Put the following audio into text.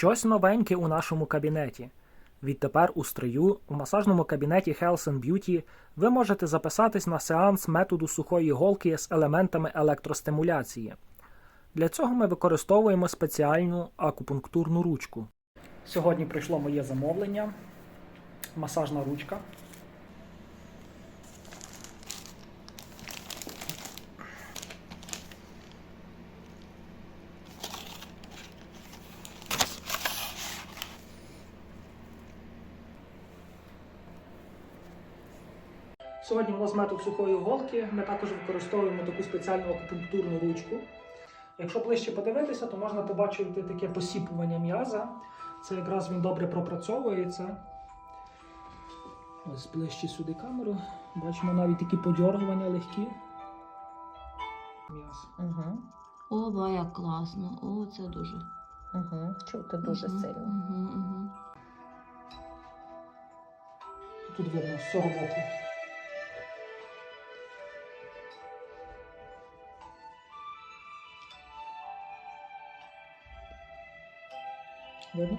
Щось новеньке у нашому кабінеті. Відтепер у строю у масажному кабінеті Health and Beauty ви можете записатись на сеанс методу сухої голки з елементами електростимуляції. Для цього ми використовуємо спеціальну акупунктурну ручку. Сьогодні прийшло моє замовлення. Масажна ручка. Сьогодні у нас метод сухої голки. Ми також використовуємо таку спеціальну акупунктурну ручку. Якщо ближче подивитися, то можна побачити таке посіпування м'яза. Це якраз він добре пропрацьовується. Ось ближче сюди камеру. Бачимо навіть такі подьоргування легкі. М'яз. Угу. О, ба, як класно. О, це дуже. Угу. Чути дуже Мгм, сильно. мгм, мгм. Тут видно з цього боку. Видно?